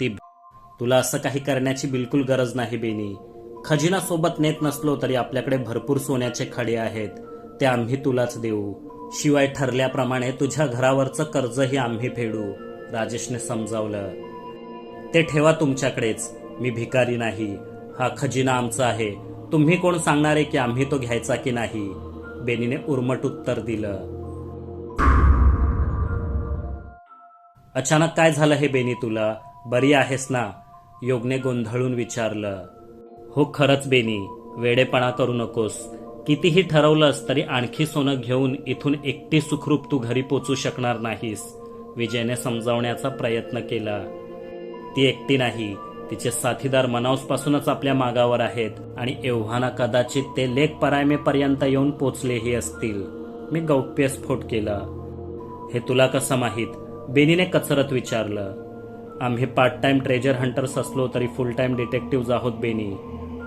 ती तुला असं काही करण्याची बिलकुल गरज नाही बेनी. खजिना सोबत नेत नसलो तरी आपल्याकडे भरपूर सोन्याचे खडे आहेत ते आम्ही तुलाच देऊ. शिवाय ठरल्याप्रमाणे तुझ्या घरावरचं कर्जही आम्ही फेडू राजेशने समजावलं. ते ठेवा तुमच्याकडेच मी भिकारी नाही. हा खजिना आमचा आहे. तुम्ही कोण सांगणार आहे की आम्ही तो घ्यायचा की नाही? बेनीने उर्मट उत्तर दिलं. अचानक काय झालं हे बेनी तुला? बरी आहेस ना? योगने गोंधळून विचारलं. हो खरंच बेनी वेडेपणा करू नकोस. कितीही ठरवलंस तरी आणखी सोनं घेऊन इथून एकटी सुखरूप तू घरी पोचू शकणार नाहीस विजयने समजावण्याचा प्रयत्न केला. ती एकटी नाही तिचे साथीदार मनाऊसपासूनच आपल्या मागावर आहेत आणि एव्हाना कदाचित ते लेख परायमेपर्यंत येऊन पोचलेही असतील. मी गौप्यस्फोट केला. हे तुला कसं माहीत? बेनीने कचरत विचारलं. आम्ही पार्ट टाइम ट्रेजर हंटर्स असलो तरी फुल टाइम डिटेक्टिव्ह आहोत बेनी.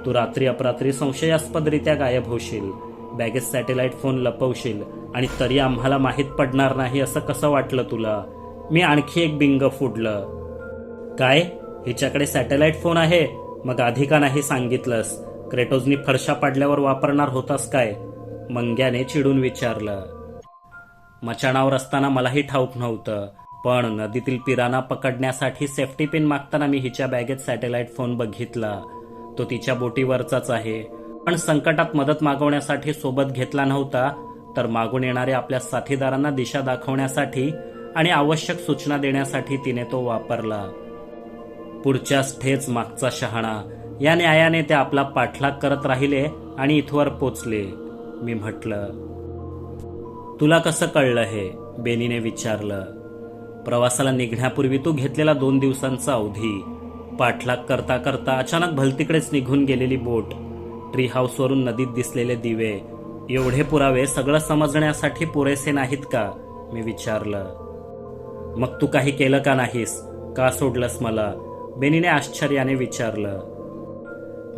तू रात्री अपरात्री संशयास्पदरित्या गायब होशील. बॅगेत सॅटेलाइट फोन लपवशील आणि तरी आम्हाला माहीत पडणार नाही असं कसं वाटलं तुला? मी आणखी एक बिंग फुडलं. काय? हिच्याकडे सॅटेलाइट फोन आहे? मग आधी का नाही सांगितलंस? क्रेटोजनी फडशा पाडल्यावर वापरणार होतास काय? मंग्याने चिडून विचारलं. मचाणावर असताना मलाही ठाऊक नव्हतं. पण नदीतील पिराना पकडण्यासाठी सेफ्टी पिन मागताना मी हिच्या बॅगेत सॅटेलाइट फोन बघितला. तो तिच्या बोटीवरचाच आहे. पण संकटात मदत मागवण्यासाठी सोबत घेतला नव्हता तर मागून येणाऱ्या आपल्या साथीदारांना दिशा दाखवण्यासाठी आणि आवश्यक सूचना देण्यासाठी तिने तो वापरला. पुढच्याच ठेच मागचा शहाणा. या न्यायाने ते आपला पाठलाग करत राहिले आणि इथवर पोचले. मी म्हटलं तुला कसं कळलं हे? बेनीने विचारलं. प्रवासाला निघण्यापूर्वी तू घेतलेला दोन दिवसांचा अवधी. पाठलाग करता करता अचानक भलतीकडेच निघून गेलेली बोट. ट्री हाऊसवरून नदीत दिसलेले दिवे. एवढे पुरावे सगळं समजण्यासाठी पुरेसे नाहीत का? मी विचारलं. मग तू काही केलं का नाहीस? का सोडलंस मला? बेनीने आश्चर्याने विचारलं.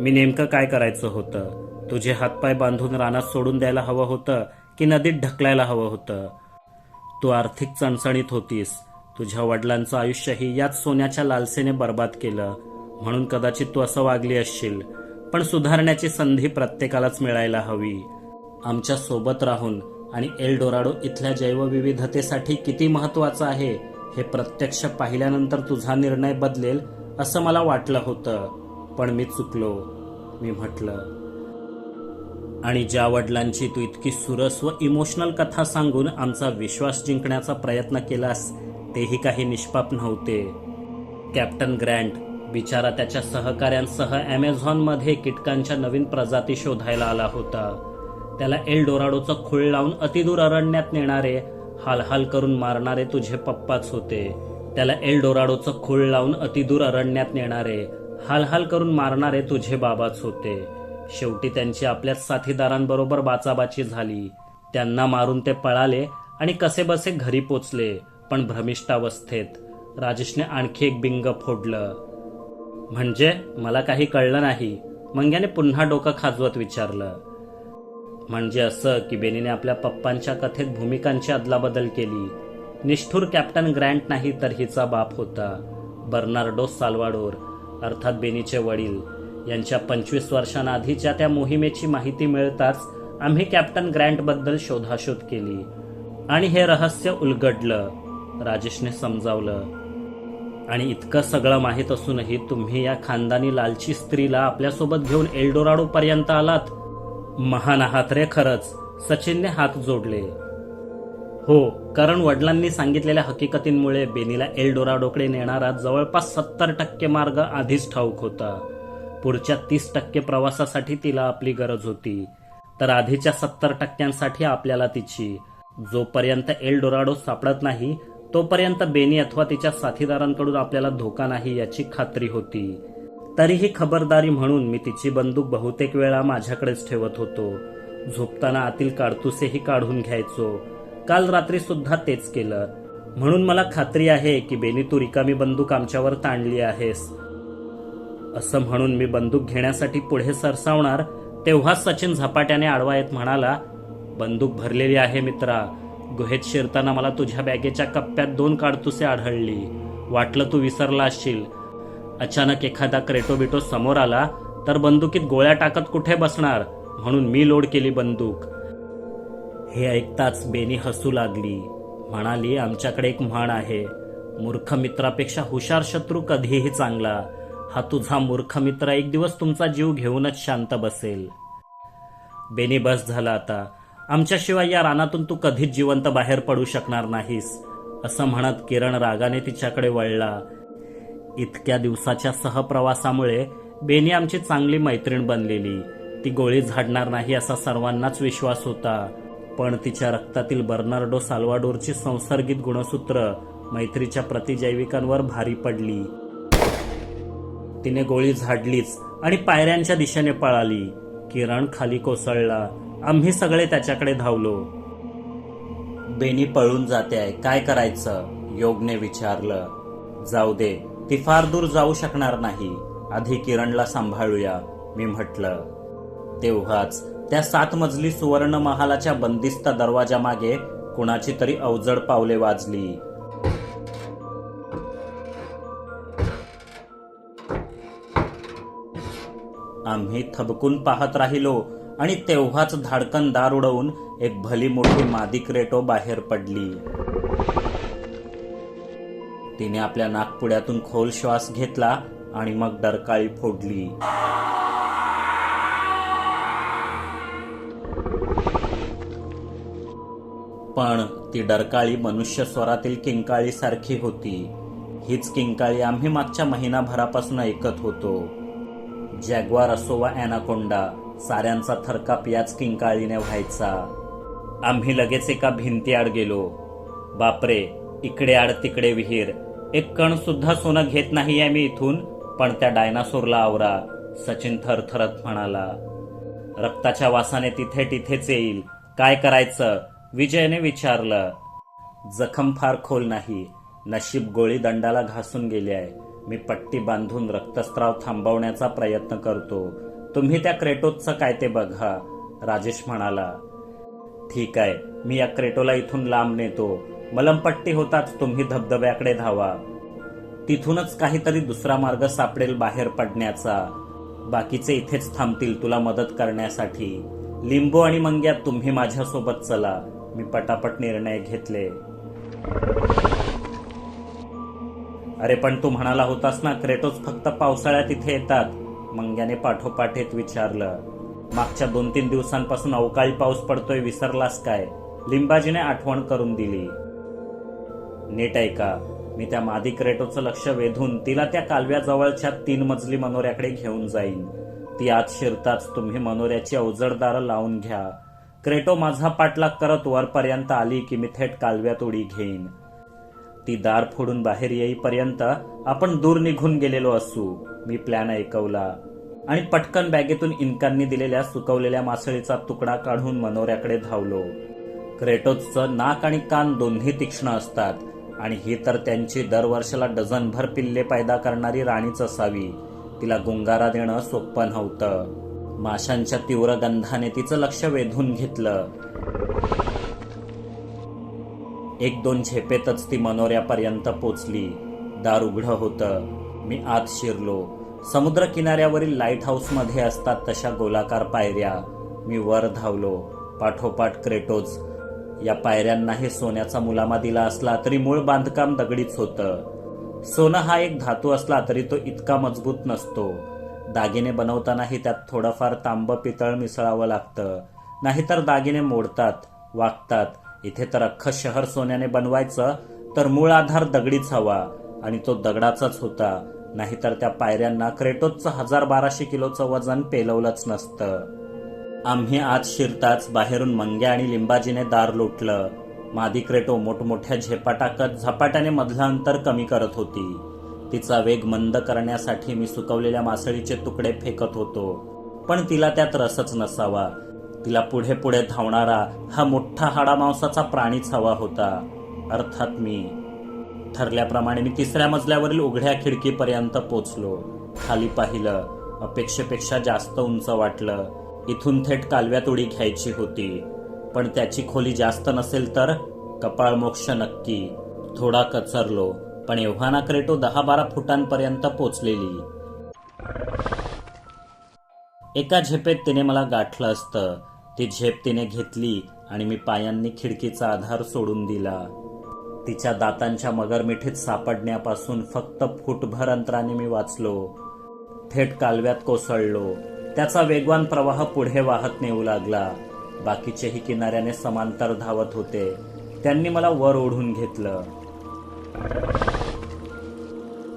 मी नेमकं काय करायचं होतं? तुझे हातपाय बांधून रानात सोडून द्यायला हवं होतं की नदीत ढकलायला हवं होतं? तू आर्थिक चणचणीत होतीस. तुझ्या वडिलांचं आयुष्यही याच सोन्याच्या लालसेने बर्बाद केलं. म्हणून कदाचित तू असं वागली असशील पण सुधारण्याची संधी प्रत्येकालाच मिळायला हवी. आमच्यासोबत राहून आणि एल डोराडो इथल्या जैवविविधतेसाठी किती महत्वाचं आहे हे प्रत्यक्ष पाहिल्यानंतर तुझा निर्णय बदलेल असं मला वाटलं होतं. पण मी चुकलो. मी म्हटलं आणि ज्या वडिलांची तू इतकी सुरस व इमोशनल कथा सांगून आमचा विश्वास जिंकण्याचा प्रयत्न केलास तेही काही निष्पाप नव्हते. कॅप्टन ग्रँट बिचारा त्याच्या सहकाऱ्यांसह ॲमेझॉनमध्ये कीटकांच्या नवीन प्रजाती शोधायला आला होता. त्याला एल डोराडोचं खूळ लावून अतिदूर अरण्यात नेणारे हालहाल करून मारणारे तुझे पप्पाच होते. त्याला एल डोराडोचं खूळ लावून अतिदूर अरण्यात नेणारे हालहाल करून मारणारे तुझे बाबाच होते. शेवटी त्यांची आपल्याच साथीदारांबरोबर बाचाबाची झाली. त्यांना मारून ते पळाले आणि कसेबसे घरी पोचले. पण भ्रमिष्ठावस्थेत. राजेशने आणखी एक बिंग फोडलं. म्हणजे मला काही कळलं नाही. मंग्याने पुन्हा डोकं खाजवत विचारलं. म्हणजे असं की बेनीने आपल्या पप्पांच्या कथेत भूमिकांची अदलाबदल केली. निष्ठूर कॅप्टन ग्रँट नाही तर हिचा बाप होता. बर्नार्डो साल्वाडोर अर्थात बेनीचे वडील. यांच्या पंचवीस वर्षांआधीच्या त्या मोहिमेची माहिती मिळताच आम्ही कॅप्टन ग्रँटबद्दल शोधाशोध केली. आणि हे रहस्य उलगडलं. राजेशने समजावलं. आणि इतकं सगळं माहीत असूनही तुम्ही या खानदानी लालची स्त्रीला आपल्यासोबत घेऊन एल्डोराडो पर्यंत आलात. महान आहात रे खरंच. सचिनने हात जोडले. हो कारण वडिलांनी सांगितलेल्या हकीकतींमुळे बेनीला एल्डोराडोकडे नेणारा जवळपास सत्तर टक्के मार्ग आधीच ठाऊक होता. पुढच्या तीस टक्के प्रवासासाठी तिला आपली गरज होती. तर आधीच्या सत्तर टक्क्यांसाठी आपल्याला तिची. जोपर्यंत एल डोराडो सापडत नाही तोपर्यंत बेनी अथवा तिच्या साथीदारांकडून आपल्याला धोका नाही याची खात्री होती. तरीही खबरदारी म्हणून मी तिची बंदूक बहुतेक वेळा माझ्याकडेच ठेवत होतो. झोपताना आतील काडतुसेही काढून घ्यायचो. काल रात्री सुद्धा तेच केलं. म्हणून मला खात्री आहे की बेनी तू रिकामी बंदूक आमच्यावर ताणली आहेस. असं म्हणून मी बंदूक घेण्यासाठी पुढे सरसावणार तेव्हा सचिन झपाट्याने आडवा येत म्हणाला बंदूक भरलेली आहे मित्रा. गुहेत शिरताना मला तुझ्या बॅगेच्या कप्प्यात दोन काडतुसे आढळली. वाटलं तू विसरला असशील. अचानक एखादा क्रेटोबिटो समोर आला तर बंदुकीत गोळ्या टाकत कुठे बसणार? म्हणून मी लोड केली बंदूक. हे ऐकताच बेनी हसू लागली. म्हणाली आमच्याकडे एक म्हण आहे. मूर्ख मित्रापेक्षा हुशार शत्रू कधीही चांगला. हा तुझा मूर्ख मित्र एक दिवस तुमचा जीव घेऊनच शांत बसेल. बेनी बस झाला आता. आमच्याशिवाय या रानातून तू कधीच जिवंत बाहेर पडू शकणार नाहीस असं म्हणत किरण रागाने तिच्याकडे वळला. इतक्या दिवसाच्या सहप्रवासामुळे बेनी आमची चांगली मैत्रीण बनलेली. ती गोळी झाडणार नाही असा सर्वांनाच विश्वास होता. पण तिच्या रक्तातील बर्नार्डो साल्वाडोरची संसर्गित गुणसूत्र मैत्रीच्या प्रतिजैविकांवर भारी पडली. तिने गोळी झाडलीच आणि पायऱ्यांच्या दिशेने पळाली. किरण खाली कोसळला. आम्ही सगळे त्याच्याकडे धावलो. बेनी पळून जाते. आहे काय करायचं? योगने विचारलं. जाऊ दे ती फार दूर जाऊ शकणार नाही. आधी किरणला सांभाळूया मी म्हटलं. तेव्हाच त्या सात मजली सुवर्ण महालाच्या बंदिस्त दरवाजामागे कुणाची तरी अवजड पावले वाजली. आम्ही थबकून पाहत राहिलो. आणि तेव्हाच धाडकन दार उडवून एक भली मोठी मादी क्रेटो बाहेर पडली. तिने आपल्या नागपुड्यातून खोल श्वास घेतला आणि मग डरकाळी फोडली. पण ती डरकाळी मनुष्य स्वरातील किंकाळी सारखी होती. हीच किंकाळी आम्ही मागच्या महिनाभरापासून ऐकत होतो. जॅग्वार असो वा अॅनाकोंडा साऱ्यांचा थरकाप याच किंकाळीने व्हायचा. आम्ही लगेच एका भिंतीआड गेलो. बापरे इकडे आड तिकडे विहीर. एक कण सुद्धा सोनं घेत नाही आहे मी इथून पण त्या डायनासोरला आवरा सचिन थरथरत म्हणाला. रक्ताच्या वासाने तिथे तिथेच येईल. काय करायचं? विजयने विचारलं. जखम फार खोल नाही. नशीब गोळी दंडाला घासून गेली आहे. मी पट्टी बांधून रक्तस्त्राव थांबवण्याचा प्रयत्न करतो. तुम्ही त्या क्रेटोचं काय ते बघा राजेश म्हणाला ठीक आहे मी या क्रेटोला इथून लांब नेतो. मलमपट्टी होताच तुम्ही धबधब्याकडे धावा. तिथूनच काहीतरी दुसरा मार्ग सापडेल बाहेर पडण्याचा. बाकीचे इथेच थांबतील तुला मदत करण्यासाठी. लिंबू आणि मंग्या तुम्ही माझ्यासोबत चला. मी पटापट निर्णय घेतले. अरे पण तू म्हणाला होतास ना क्रेटोच फक्त पावसाळ्यात इथे येतात. मंग्याने पाठोपाठीत विचारलं मागच्या दोन तीन दिवसांपासून अवकाळी पाऊस पडतोय विसरलास काय? लिंबाजीने आठवण करून दिली. नीट ऐका मी त्या मादी क्रेटोचं लक्ष वेधून तिला त्या कालव्याजवळच्या तीन मजली मनोऱ्याकडे घेऊन जाईन. ती आत शिरताच तुम्ही मनोऱ्याची अवजडदारं लावून घ्या. क्रेटो माझा पाठलाग करत वरपर्यंत आली की मी थेट कालव्यात उडी घेईन. ती दार फोडून बाहेर येईपर्यंत आपण दूर निघून गेलेलो असू. मी प्लॅन ऐकवला. आणि पटकन बॅगेतून इनकांनी दिलेल्या सुकवलेल्या मासळीचा तुकडा काढून मनोऱ्याकडे धावलो. क्रेटोजचं नाक आणि कान दोन्ही तीक्ष्ण असतात आणि ही तर त्यांची दरवर्षाला डझनभर पिल्ले पैदा करणारी राणीच असावी. तिला गुंगारा देणं सोपं नव्हतं. माशांच्या तीव्र गंधाने तिचं लक्ष वेधून घेतलं. एक दोन झेपेतच ती मनोऱ्यापर्यंत पोचली. दार उघडं होतं. मी आत शिरलो. समुद्र किनाऱ्यावरील लाइट हाऊसमध्ये असतात तशा गोलाकार पायऱ्या. मी वर धावलो. पाठोपाठ क्रेटोज. या पायऱ्यांनाही सोन्याचा मुलामा दिला असला तरी मूळ बांधकाम दगडीच होतं. सोनं हा एक धातू असला तरी तो इतका मजबूत नसतो. दागिने बनवतानाही त्यात थोडंफार तांब पितळ मिसळावं लागतं. नाहीतर दागिने मोडतात वागतात इथे तर अख्खं शहर सोन्याने बनवायचं तर मूळ आधार दगडीच हवा आणि तो दगडाचाच होता. नाहीतर त्या पायऱ्यांना क्रेटोजचं हजार बाराशे किलोचं वजन पेलवलंच नसतं. आम्ही आत शिरताच बाहेरून मंग्या आणि लिंबाजीने दार लोटलं. मादी क्रेटो मोठमोठ्या झेपा टाकत झपाट्याने मधलं अंतर कमी करत होती. तिचा वेग मंद करण्यासाठी मी सुकवलेल्या मासळीचे तुकडे फेकत होतो. पण तिला त्यात रसच नसावा. तिला पुढे पुढे धावणारा हा मोठा हाडा मांसाचा प्राणीच हवा होता. अर्थात मी. ठरल्याप्रमाणे मी तिसऱ्या मजल्यावरील उघड्या खिडकीपर्यंत पोचलो. खाली पाहिलं अपेक्षेपेक्षा जास्त उंच वाटलं. इथून थेट कालव्यात उडी घ्यायची होती. पण त्याची खोली जास्त नसेल तर कपाळ मोक्ष नक्की. थोडा कचरलो पण एव्हाना क्रेटो दहा बारा फुटांपर्यंत पोचलेली. एका झेपेत तिने मला गाठलं असतं. ती झेप तिने घेतली आणि मी पायांनी खिडकीचा आधार सोडून दिला. तिच्या दातांच्या मगरमिठीत सापडण्यापासून फक्त फुटभर अंतराने मी वाचलो. थेट कालव्यात कोसळलो. त्याचा वेगवान प्रवाह पुढे वाहत नेऊ लागला. बाकीचेही किनाऱ्याने समांतर धावत होते. त्यांनी मला वर ओढून घेतलं.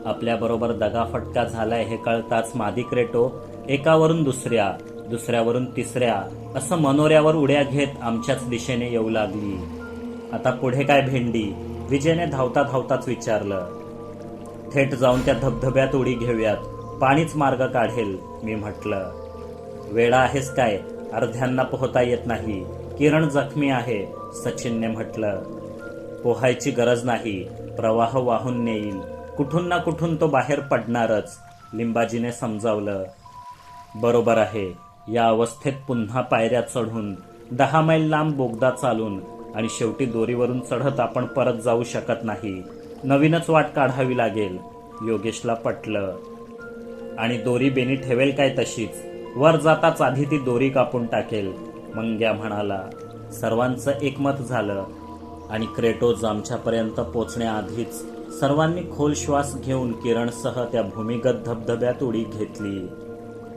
आपल्याबरोबर दगाफटका झालाय हे कळताच मादी क्रेटो एकावरून दुसऱ्या. दुसऱ्यावरून तिसऱ्या असं मनोऱ्यावर उड्या घेत आमच्याच दिशेने येऊ लागली. आता पुढे काय भेंडी? विजयने धावता धावताच विचारलं. थेट जाऊन त्या धबधब्यात उडी घेऊयात. पाणीच मार्ग काढेल मी म्हटलं. वेळा आहेस काय? अर्ध्यांना पोहता येत नाही. किरण जखमी आहे सचिनने म्हटलं. पोहायची गरज नाही. प्रवाह वाहून नेईल. कुठून ना कुठून तो बाहेर पडणारच लिंबाजीने समजावलं. बरोबर आहे. या अवस्थेत पुन्हा पायऱ्या चढून दहा मैल लांब बोगदा चालून आणि शेवटी दोरीवरून चढत आपण परत जाऊ शकत नाही. नवीनच वाट काढावी लागेल. योगेशला पटलं. आणि दोरी बेनी ठेवेल काय तशीच? वर जाताच आधी ती दोरी कापून टाकेल. मंग्या म्हणाला. सर्वांचं एकमत झालं. आणि क्रेटोज आमच्यापर्यंत पोचण्याआधीच सर्वांनी खोल श्वास घेऊन किरणसह त्या भूमिगत धबधब्यात उडी घेतली.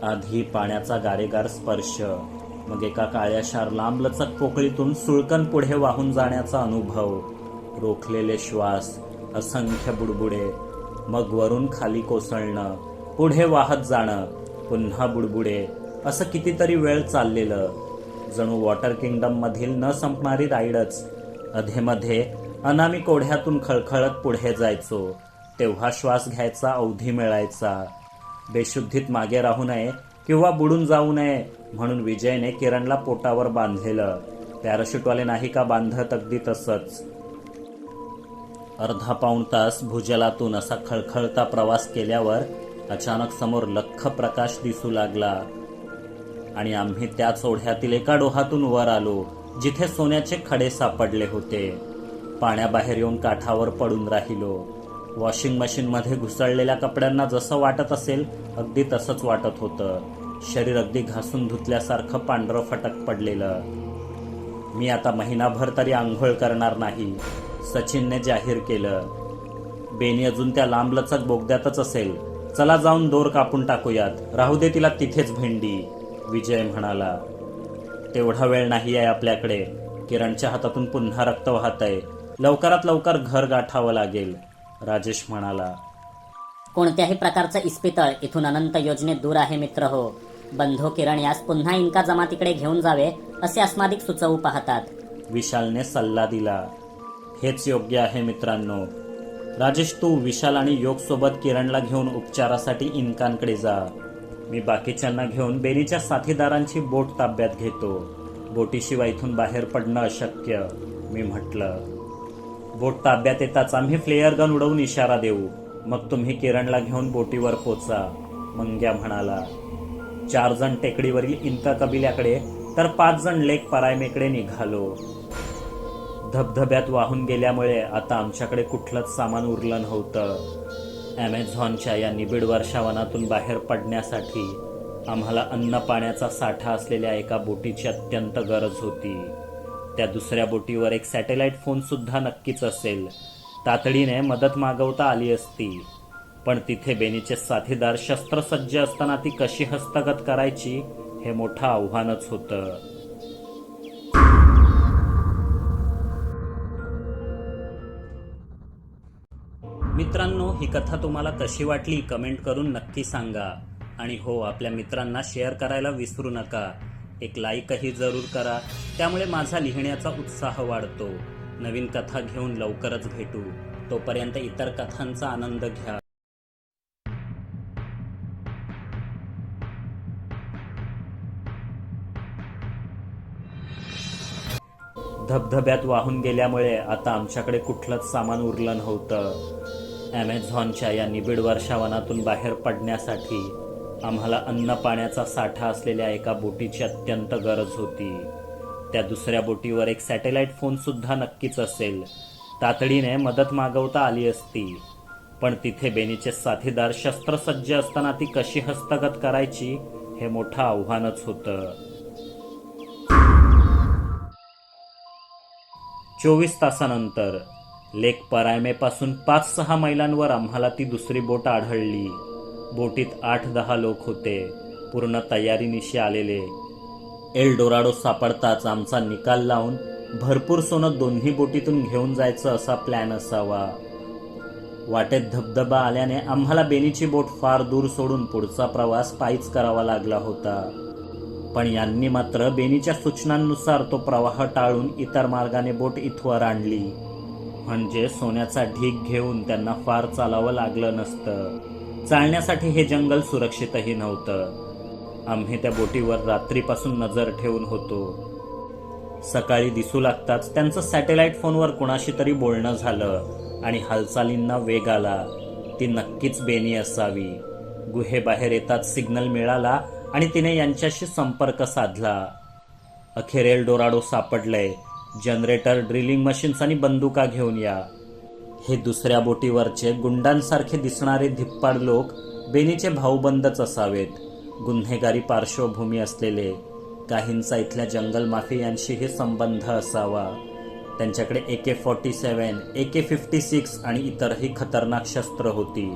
आधी पाण्याचा गारेगार स्पर्श. मग एका काळ्याशार लांबलचक पोकळीतून सुळकन पुढे वाहून जाण्याचा अनुभव. रोखलेले श्वास असंख्य बुडबुडे. मग वरून खाली कोसळणं पुढे वाहत जाणं पुन्हा बुडबुडे. असं कितीतरी वेळ चाललेलं. जणू वॉटर किंगडम मधील न संपणारी राईडच. अधेमध्ये अनामी कोढ्यातून खळखळत पुढे जायचो. तेव्हा श्वास घ्यायचा अवधी मिळायचा. बेशुद्धीत मागे राहू नये किंवा बुडून जाऊ नये म्हणून विजयने किरणला पोटावर बांधलेलं. पॅराशूटवाले नाही का बांधत अगदी तसंच? अर्धा पाऊण तास भूजलातून असा खळखळता प्रवास केल्यावर अचानक समोर लख्ख प्रकाश दिसू लागला. आणि आम्ही त्याच ओढ्यातील एका डोहातून वर आलो जिथे सोन्याचे खडे सापडले होते. पाण्याबाहेर येऊन काठावर पडून राहिलो. वॉशिंग मशीनमध्ये घुसळलेल्या कपड्यांना जसं वाटत असेल अगदी तसंच वाटत होतं. शरीर अगदी घासून धुतल्यासारखं पांढरं फटक पडलेलं. मी आता महिनाभर तरी आंघोळ करणार नाही सचिनने जाहीर केलं. बेनी अजून त्या लांबलचक बोगद्यातच असेल. चला जाऊन दोर कापून टाकूयात. राहू दे तिला तिथेच भेंडी विजय म्हणाला. तेवढा वेळ नाही आहे आपल्याकडे. किरणच्या हातातून पुन्हा रक्त वाहत आहे लवकरात लवकर घर गाठावं लागेल. राजेश म्हणाला कोणत्याही प्रकारचं इस्पितळ इथून अनंत योजनेत दूर आहे मित्र हो. बंधू किरण यास पुन्हा इंका जमातीकडे घेऊन जावे असे अस्मादिक सुचवू पाहतात. विशालने सल्ला दिला हेच योग्य आहे मित्रांनो. राजेश तू विशाल आणि योग सोबत किरणला घेऊन उपचारासाठी इनकांकडे जा. मी बाकीच्यांना घेऊन बेनीच्या साथीदारांची बोट ताब्यात घेतो. बोटीशिवाय इथून बाहेर पडणं अशक्य मी म्हटलं. बोट ताब्यात येताच आम्ही फ्लेअर गन उडवून इशारा देऊ. मग तुम्ही किरणला घेऊन बोटीवर पोचा. मंग्या म्हणाला चार जण टेकडीवरील इंका कबिल्याकडे तर पाच जण लेक परायमेकडे निघालो. धबधब्यात वाहून गेल्यामुळे आता आमच्याकडे कुठलंच सामान उरलं नव्हतं. ॲमेझॉनच्या या निबिड वर्षावनातून बाहेर पडण्यासाठी आम्हाला अन्न पाण्याचा साठा असलेल्या एका बोटीची अत्यंत गरज होती. त्या दुसऱ्या बोटीवर एक सॅटेलाइट फोन सुद्धा नक्कीच असेल. तातडीने मदत मागवता आली असती. पण तिथे बेनीचे साथीदार शस्त्रसज्ज असताना ती कशी हस्तगत करायची हे मोठं आव्हानच होतं. मित्रांनो ही कथा तुम्हाला कशी वाटली कमेंट करून नक्की सांगा. आणि हो आपल्या मित्रांना शेअर करायला विसरू नका. एक लाईकही जरूर करा. त्यामुळे माझा लिहिण्याचा उत्साह वाढतो. नवीन कथा घेऊन लवकरच भेटू. तोपर्यंत इतर कथांचा आनंद घ्या. धबधब्यात वाहून गेल्यामुळे आता आमच्याकडे कुठलंच सामान उरलं नव्हतं. ॲमेझॉनच्या या निबिड वर्षावनातून बाहेर पडण्यासाठी आम्हाला अन्न पाण्याचा साठा असलेल्या एका बोटीची अत्यंत गरज होती. त्या दुसऱ्या बोटीवर एक सॅटेलाइट फोन सुद्धा नक्कीच असेल. तातडीने मदत मागवता आली असती. पण तिथे बेनीचे साथीदार शस्त्रसज्ज असताना ती कशी हस्तगत करायची हे मोठं आव्हानच होतं. चोवीस तासानंतर लेक परायमेपासून पाच सहा मैलांवर आम्हाला ती दुसरी बोट आढळली. बोटीत आठ दहा लोक होते. पूर्ण तयारीनिशी आलेले. एल डोराडो सापडताच आमचा निकाल लावून भरपूर सोनं दोन्ही बोटीतून घेऊन जायचं असा प्लॅन असावा. वाटेत धबधबा आल्याने आम्हाला बेनीची बोट फार दूर सोडून पुढचा प्रवास पायीच करावा लागला होता. पण यांनी मात्र बेनीच्या सूचनांनुसार तो प्रवाह टाळून इतर मार्गाने बोट इथवर आणली. म्हणजे सोन्याचा ढीक घेऊन त्यांना फार चालावं लागलं नसतं. चालण्यासाठी हे जंगल सुरक्षितही नव्हतं. आम्ही त्या बोटीवर रात्रीपासून नजर ठेवून होतो. सकाळी दिसू लागताच त्यांचं सॅटेलाइट फोनवर कुणाशी तरी बोलणं झालं आणि हालचालींना वेग आला. ती नक्कीच बेनी असावी. गुहेबाहेर येताच सिग्नल मिळाला आणि तिने यांच्याशी संपर्क साधला. अखेर एल डोराडो सापडलंय. जनरेटर ड्रिलिंग मशीन्स आणि बंदुका घेऊन या. हे दुसऱ्या बोटीवरचे गुंडांसारखे दिसणारे धिप्पाड लोक बेनीचे भाऊबंदच असावेत. गुन्हेगारी पार्श्वभूमी असलेले काहींचा इथल्या जंगल माफियांशीही संबंध असावा. त्यांच्याकडे A K forty seven A K fifty six आणि इतरही खतरनाक शस्त्र होती.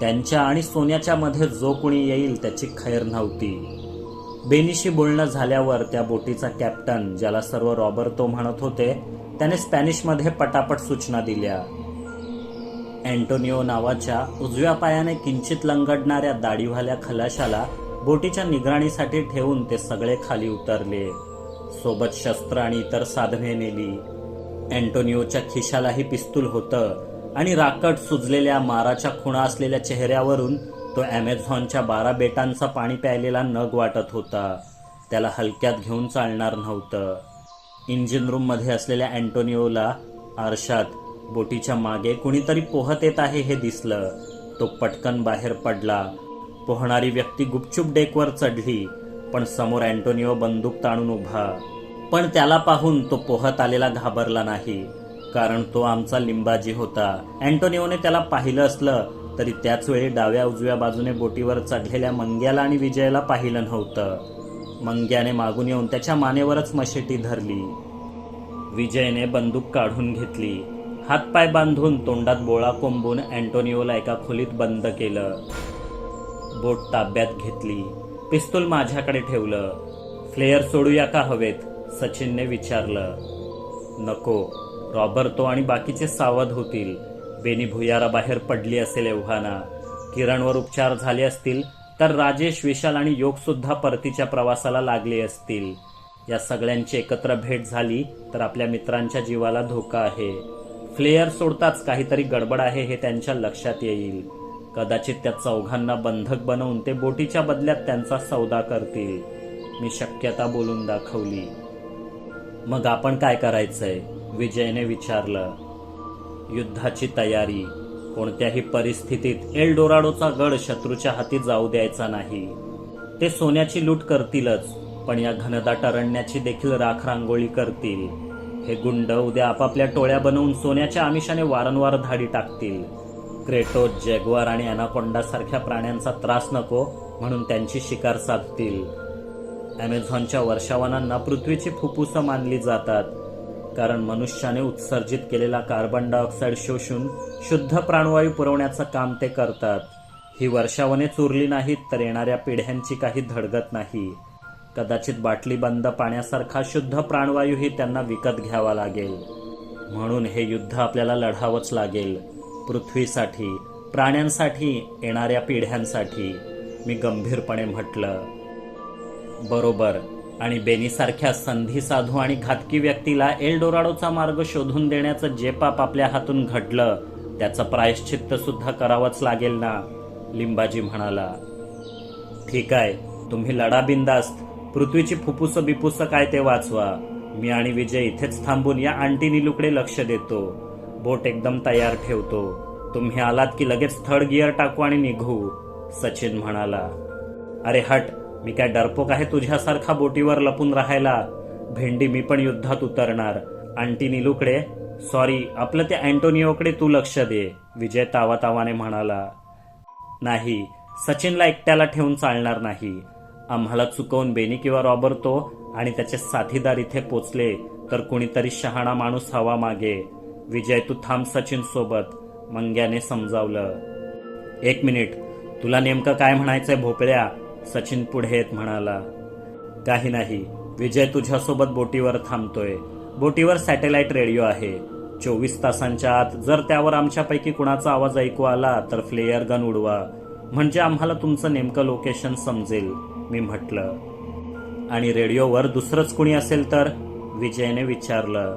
त्यांच्या आणि सोन्याच्या मध्ये जो कोणी येईल त्याची खैर नव्हती. बेनीशी बोलणं झाल्यावर त्या बोटीचा कॅप्टन ज्याला सर्व रॉबर्तो म्हणत होते त्याने स्पॅनिशमध्ये पटापट सूचना दिल्या. अँटोनिओ नावाच्या उजव्या पायाने किंचित लंगडणाऱ्या दाढीवाल्या खलाशाला बोटीच्या निगराणीसाठी ठेवून ते सगळे खाली उतरले. सोबत शस्त्र आणि इतर साधने नेली. अँटोनिओच्या खिशालाही पिस्तूल होतं आणि राकट सुजलेल्या माराच्या खुणा असलेल्या चेहऱ्यावरून तो ॲमेझॉनच्या बारा बेटांचा पाणी प्यायलेला नग वाटत होता. त्याला हलक्यात घेऊन चालणार नव्हतं. इंजिन रूममध्ये असलेल्या अँटोनिओला आरशात बोटीच्या मागे कुणीतरी पोहत येत आहे हे दिसलं. तो पटकन बाहेर पडला. पोहणारी व्यक्ती गुपचूप डेकवर चढली पण समोर अँटोनिओ बंदूक ताणून उभा. पण त्याला पाहून तो पोहत आलेला घाबरला नाही कारण तो आमचा लिंबाजी होता. अँटोनिओने त्याला पाहिलं असलं तरी त्याच वेळी डाव्या उजव्या बाजूने बोटीवर चढलेल्या मंग्याला आणि विजयला पाहिलं नव्हतं. मंग्याने मागून येऊन त्याच्या मानेवरच मशेटी धरली. विजयने बंदूक काढून घेतली. हातपाय बांधून तोंडात बोळा कोंबून अँटोनिओला एका खोलीत बंद केलं. बोट ताब्यात घेतली. पिस्तूल माझ्याकडे ठेवलं. फ्लेअर सोडूया का हवेत? सचिनने विचारलं. नको. रॉबर्तो आणि बाकीचे सावध होतील. बेनी भुयाराबाहेर पडली असेल एव्हाना. किरणवर उपचार झाले असतील तर राजेश विशाल आणि योगसुद्धा परतीच्या प्रवासाला लागले असतील. या सगळ्यांची एकत्र भेट झाली तर आपल्या मित्रांच्या जीवाला धोका आहे. फ्लेअर सोडताच काहीतरी गडबड आहे हे त्यांच्या लक्षात येईल. कदाचित त्या चौघांना बंधक बनवून ते बोटीच्या बदल्यात त्यांचा सौदा करतील. मी शक्यता बोलून दाखवली. मग आपण काय करायचंय? विजयने विचारलं. युद्धाची तयारी. कोणत्याही परिस्थितीत एल डोराडोचा गड शत्रूच्या हाती जाऊ द्यायचा नाही. ते सोन्याची लूट करतीलच पण या घनदाट अरण्याची देखील राखरांगोळी करतील. हे गुंड उद्या आपापल्या टोळ्या बनवून सोन्याच्या आमिषाने वारंवार धाडी टाकतील. क्रेटो जॅग्वार आणि अनाकोंडासारख्या प्राण्यांचा त्रास नको म्हणून त्यांची शिकार साधतील. ॲमेझॉनच्या वर्षावनांना पृथ्वीची फुफ्फुसं मानली जातात. कारण मनुष्याने उत्सर्जित केलेला कार्बन डायऑक्साईड शोषून शुद्ध प्राणवायू पुरवण्याचं काम ते करतात. ही वर्षावने चुरली नाहीत तर येणाऱ्या पिढ्यांची काही धडगत नाही. कदाचित बाटली बंद पाण्यासारखा शुद्ध प्राणवायूही त्यांना विकत घ्यावा लागेल. म्हणून हे युद्ध आपल्याला लढावंच लागेल. पृथ्वीसाठी प्राण्यांसाठी येणाऱ्या पिढ्यांसाठी मी गंभीरपणे म्हटलं. बरोबर. आणि बेनीसारख्या संधी साधू आणि घातकी व्यक्तीला एल डोराडोचा मार्ग शोधून देण्याचं जे पाप आपल्या हातून घडलं त्याचं प्रायश्चित्त सुद्धा करावंच लागेल ना? लिंबाजी म्हणाला. ठीक आहे तुम्ही लढा बिंदास्त पृथ्वीची फुफ्फुस बिपुस काय ते वाचवा. मी आणि विजय इथेच थांबून या आंटी निलूकडे लक्ष देतो. बोट एकदम तयार ठेवतो. तुम्ही आलात की लगेच थर्ड गिअर टाकू आणि निघू सचिन म्हणाला. अरे हट मी काय डरपोक आहे तुझ्यासारखा बोटीवर लपून राहायला? भेंडी मी पण युद्धात उतरणार. आंटी निलूकडे सॉरी आपलं त्या अँटोनिओकडे तू लक्ष दे विजय तावातावाने म्हणाला. नाही सचिनला एकट्याला ठेवून चालणार नाही. आम्हाला चुकवून बेनी किंवा रॉबरतो आणि त्याचे साथीदार इथे पोचले तर कुणीतरी शहाणा माणूस हवा मागे. विजय तू थांब सचिन सोबत मंग्याने समजावलं. एक मिनिट तुला नेमकं काय म्हणायचंय भोपळ्या? सचिन पुढे येत म्हणाला. काही नाही विजय तुझ्यासोबत बोटीवर थांबतोय. बोटीवर सॅटेलाइट रेडिओ आहे. चोवीस तासांच्या आत जर त्यावर आमच्यापैकी कुणाचा आवाज ऐकू आला तर फ्लेअर गन उडवा. म्हणजे आम्हाला तुमचं नेमकं लोकेशन समजेल. मी म्हटलं. आणि रेडिओवर दुसरंच कुणी असेल तर? विजयने विचारलं.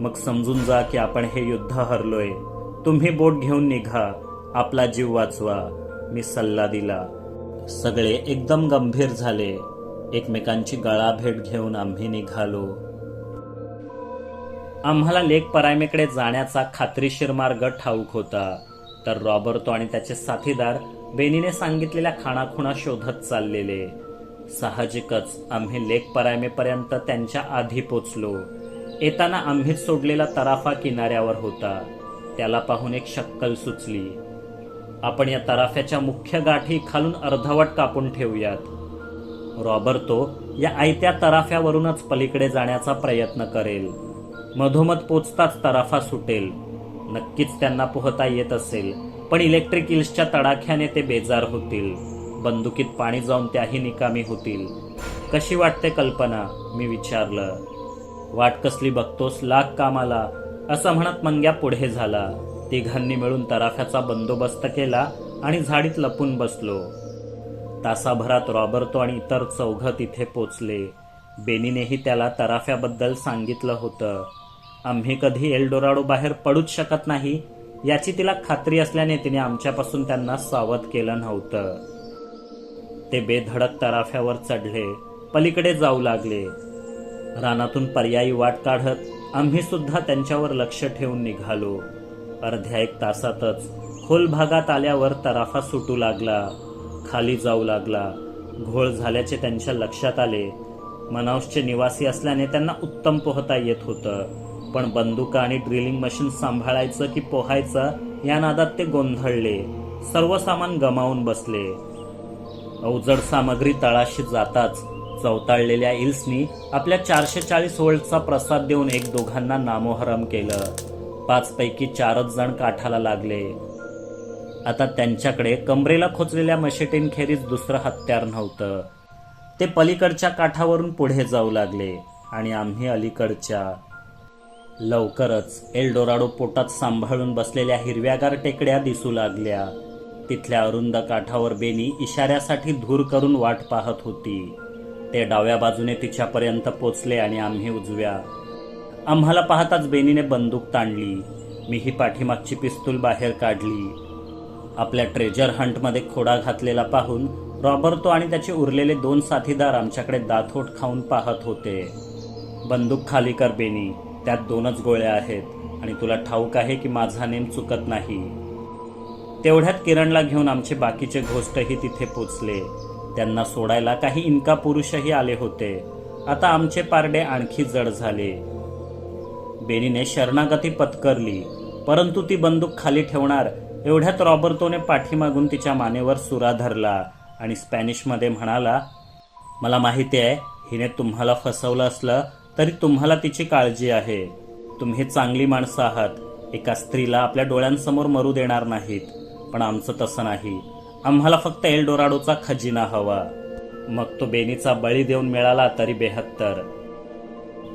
मग समजून जा की आपण हे युद्ध हरलोय. तुम्ही बोट घेऊन निघा. आपला जीव वाचवा. मी सल्ला दिला. सगळे एकदम गंभीर झाले. एकमेकांची गळाभेट घेऊन आम्ही निघालो. आम्हाला लेक परायमेकडे जाण्याचा खात्रीशीर मार्ग ठाऊक होता. तर रॉबर्टो आणि त्याचे साथीदार बेनीने सांगितलेल्या खाणाखुणा शोधत चाललेले. साहजिकच आम्ही लेक परायमेपर्यंत त्यांच्या आधी पोचलो. येताना आम्हीच सोडलेला तराफा किनाऱ्यावर होता. त्याला पाहून एक शक्कल सुचली. आपण या तराफ्याच्या मुख्य गाठी खालून अर्धवट कापून ठेवूयात. रॉबर्टो या आयत्या तराफ्यावरूनच पलीकडे जाण्याचा प्रयत्न करेल. मधोमध पोचताच तराफा सुटेल. नक्कीच त्यांना पोहता येत असेल. पण इलेक्ट्रिक इल्सच्या तडाख्याने ते बेजार होतील. बंदुकीत पाणी जाऊन त्याही निकामी होतील. कशी वाटते कल्पना? मी विचारलं. वाट कसली बघतोस? लाग कामाला. असं म्हणत मंग्या पुढे झाला. तिघांनी मिळून तराफ्याचा बंदोबस्त केला आणि झाडीत लपून बसलो. तासाभरात रॉबर्टो आणि इतर चौघं तिथे पोचले. बेनीनेही त्याला तराफ्याबद्दल सांगितलं होतं. आम्ही कधी एल्डोराडो बाहेर पडूच शकत नाही याची तिला खात्री असल्याने तिने आमच्यापासून त्यांना सावध केलं नव्हतं. ते बेधडक तराफ्यावर चढले पलीकडे जाऊ लागले. रानातून पर्यायी वाट काढत आम्ही सुद्धा त्यांच्यावर लक्ष ठेवून निघालो. अर्ध्या एक तासातच खोल भागात आल्यावर तराफा सुटू लागला खाली जाऊ लागला. घोळ झाल्याचे त्यांच्या लक्षात आले. मनावसचे निवासी असल्याने त्यांना उत्तम पोहता येत होतं. पण बंदुका आणि ड्रिलिंग मशीन सांभाळायचं की पोहायचं या नादात ते गोंधळले. सर्व सामान गमावून बसले. अवजड सामग्री तळाशी जाताच चवताळलेल्या इल्सनी आपल्या चारशे चाळीस वोल्टचा प्रसाद देऊन एक दोघांना नामोहरम केलं. पाचपैकी चारच जण काठाला लागले. आता त्यांच्याकडे कमरेला खोचलेल्या मशेटींखेरीज दुसरं हत्यार नव्हतं. ते पलीकडच्या काठावरून पुढे जाऊ लागले आणि आम्ही अलीकडच्या लवकरच एल्डोराडो पोटात सांभाळून बसलेल्या हिरव्यागार टेकड्या दिसू लागल्या. तिथल्या अरुंद काठावर बेनी इशाऱ्यासाठी धूर करून वाट पाहत होती. ते डाव्या बाजूने तिच्यापर्यंत पोचले आणि आम्ही उजव्या. आम्हाला पाहताच बेनीने बंदूक ताणली. मीही पाठीमागची पिस्तूल बाहेर काढली. आपल्या ट्रेजर हंटमध्ये खोडा घातलेला पाहून रॉबर्टो आणि त्याचे उरलेले दोन साथीदार आमच्याकडे दाथोट खाऊन पाहत होते. बंदूक खाली कर बेनी. त्यात दोनच गोळ्या आहेत आणि तुला ठाऊक आहे की माझा नेम चुकत नाही. तेवढ्यात किरणला घेऊन आमचे बाकीचे घोष्टही तिथे पोचले. त्यांना सोडायला काही इनका पुरुषही आले होते. आता आमचे पारडे आणखी जड झाले. बेनीने शरणागती पत्करली. परंतु ती बंदूक खाली ठेवणार एवढ्यात रॉबर्टोने पाठीमागून तिच्या मानेवर सुरा धरला आणि स्पॅनिशमध्ये म्हणाला मला माहिती आहे हिने तुम्हाला फसवलं असलं तरी तुम्हाला तिची काळजी आहे. तुम्ही चांगली माणसं आहात. एका स्त्रीला आपल्या डोळ्यांसमोर मरू देणार नाहीत. पण आमचं तसं नाही. आम्हाला फक्त एल्डोराडोचा खजिना हवा. मग तो बेनीचा बळी देऊन मिळाला तरी बेहत्तर.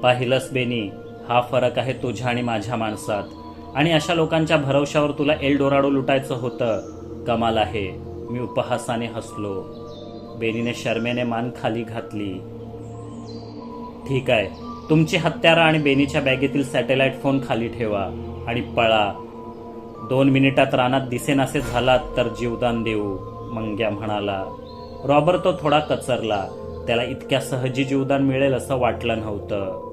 पाहिलंस बेनी हा फरक आहे तुझ्या आणि माझ्या माणसात. आणि अशा लोकांच्या भरवशावर तुला एल्डोराडो लुटायचं होतं. कमाल आहे. मी उपहासाने हसलो. बेनीने शर्मेने मान खाली घातली. ठीक आहे. तुमची हत्यारा आणि बेनीच्या बॅगेतील सॅटेलाइट फोन खाली ठेवा आणि पळा. दोन मिनिटात रानात दिसेनासे झालात तर जीवदान देऊ मंग्या म्हणाला. रॉबर्टो थोडा कचरला. त्याला इतक्या सहजी जीवदान मिळेल असं वाटलं नव्हतं.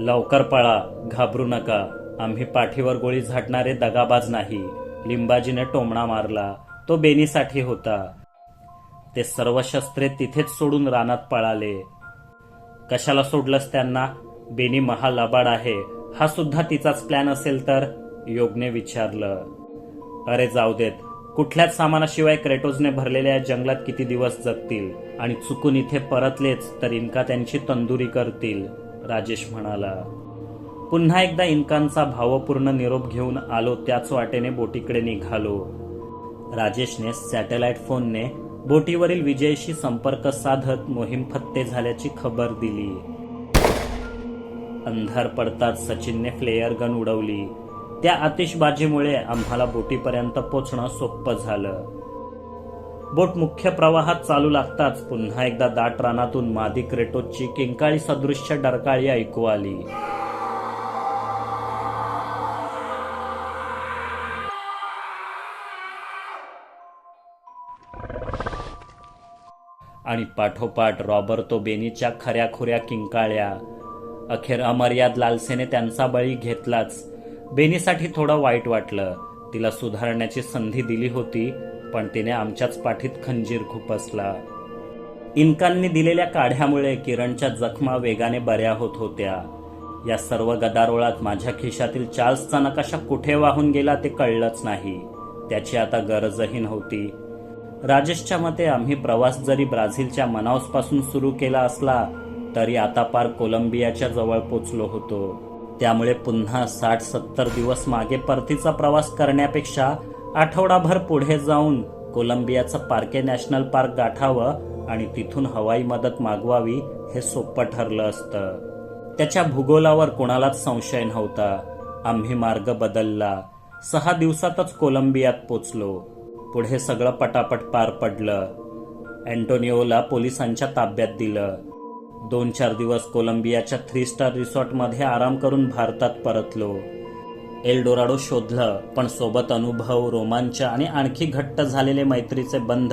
लवकर पळा घाबरू नका. आम्ही पाठीवर गोळी झाडणारे दगाबाज नाही. लिंबाजीने टोमणा मारला. तो बेनीसाठी होता. ते सर्व शस्त्रे तिथेच सोडून रानात पळाले. कशाला सोडलंस त्यांना? बेनी महालबाड आहे. हा सुद्धा तिचाच प्लॅन असेल तर? योगने विचारलं. अरे जाऊ देत. कुठल्याच सामानाशिवाय क्रेटोजने भरलेल्या या जंगलात किती दिवस जगतील? आणि चुकून इथे परतलेच तर इनका त्यांची तंदुरी करतील? राजेश म्हणाला. पुन्हा एकदा इनकांचा भावपूर्ण निरोप घेऊन आलो त्याच वाटेने बोटीकडे निघालो. राजेशने सॅटेलाइट फोनने बोटीवरील विजयशी संपर्क साधत मोहीम फत्ते झाल्याची खबर दिली. अंधार पडताच सचिनने फ्लेअर गन उडवली. त्या आतिषबाजीमुळे आम्हाला बोटीपर्यंत पोचणं सोपं झालं. बोट मुख्य प्रवाहात चालू लागताच पुन्हा एकदा दाट रानातून मादी क्रेटोची किंकाळी सदृश्य डरकाळी ऐकू आली. आणि पाठोपाठ रॉबर्तो बेनीच्या खऱ्याखुऱ्या किंकाळ्या. अखेर अमर्याद लालसेने त्यांचा बळी घेतलाच. बेनीसाठी थोडं वाईट वाटलं. तिला सुधारण्याची संधी दिली होती पण तिने आमच्याच पाठीत खंजीर खुपसला. इन्कांनी दिलेल्या काढ्यामुळे किरणच्या जखमा वेगाने बऱ्या होत होत्या. या सर्व गदारोळात माझ्या खिशातील चार्ल्सचा नकाशा कुठे वाहून गेला ते कळलंच नाही. त्याची आता गरजही नव्हती. राजेशच्या मते आम्ही प्रवास जरी ब्राझीलच्या मनाऊसपासून सुरू केला असला तरी आता पार कोलंबियाच्या जवळ पोचलो होतो. त्यामुळे पुन्हा साठ सत्तर दिवस मागे परतीचा प्रवास करण्यापेक्षा आठवडाभर पुढे जाऊन कोलंबियाचं पार्के नॅशनल पार्क गाठावं आणि तिथून हवाई मदत मागवावी हे सोपं ठरलं असतं. त्याच्या भूगोलावर कोणालाच संशय नव्हता. आम्ही मार्ग बदलला. सहा दिवसातच कोलंबियात पोचलो. पुढे सगळं पटापट पार पडलं. अँटोनिओला पोलिसांच्या ताब्यात दिलं. दोन चार दिवस कोलंबियाच्या थ्री स्टार रिसॉर्टमध्ये आराम करून भारतात परतलो. एल्डोराडो शोधलं पण सोबत अनुभव रोमांच आणि आणखी घट्ट झालेले मैत्रीचे बंध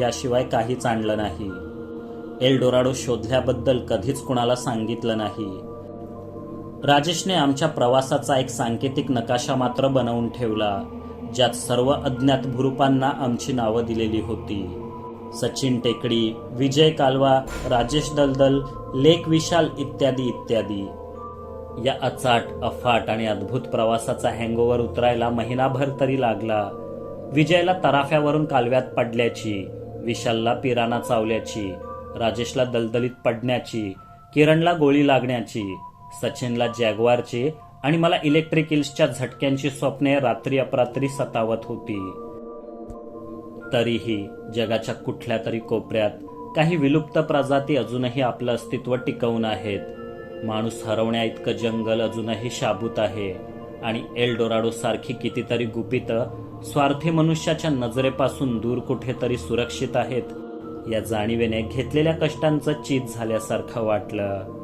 याशिवाय काहीच आणलं नाही. एल्डोराडो शोधल्याबद्दल कधीच कुणाला सांगितलं नाही. राजेशने आमच्या प्रवासाचा एक सांकेतिक नकाशा मात्र बनवून ठेवला ज्यात सर्व अज्ञात भुरुपांना आमची नावं दिलेली होती. सचिन टेकडी विजय कालवा राजेश दलदल लेक विशाल इत्यादी इत्यादी. या अचाट अफाट आणि अद्भुत प्रवासाचा हँगओव्हर उतरायला महिनाभर तरी लागला. विजयला तराफ्यावरून कालव्यात पडल्याची विशालला पिराना चावल्याची राजेशला दलदलीत पडण्याची किरणला गोळी लागण्याची सचिनला जॅग्वारची आणि मला इलेक्ट्रिक हिल्सच्या झटक्यांची स्वप्ने रात्री अपरात्री सतावत होती. तरीही जगाच्या कुठल्या तरी कोपऱ्यात काही विलुप्त प्रजाती अजूनही आपलं अस्तित्व टिकवून आहेत. माणूस हरवण्या इतकं जंगल अजूनही शाबूत आहे. आणि एल सारखी कितीतरी गुपित स्वार्थी मनुष्याच्या नजरेपासून दूर कुठेतरी सुरक्षित आहेत या जाणीवेने घेतलेल्या कष्टांचं चीज झाल्यासारखं वाटलं.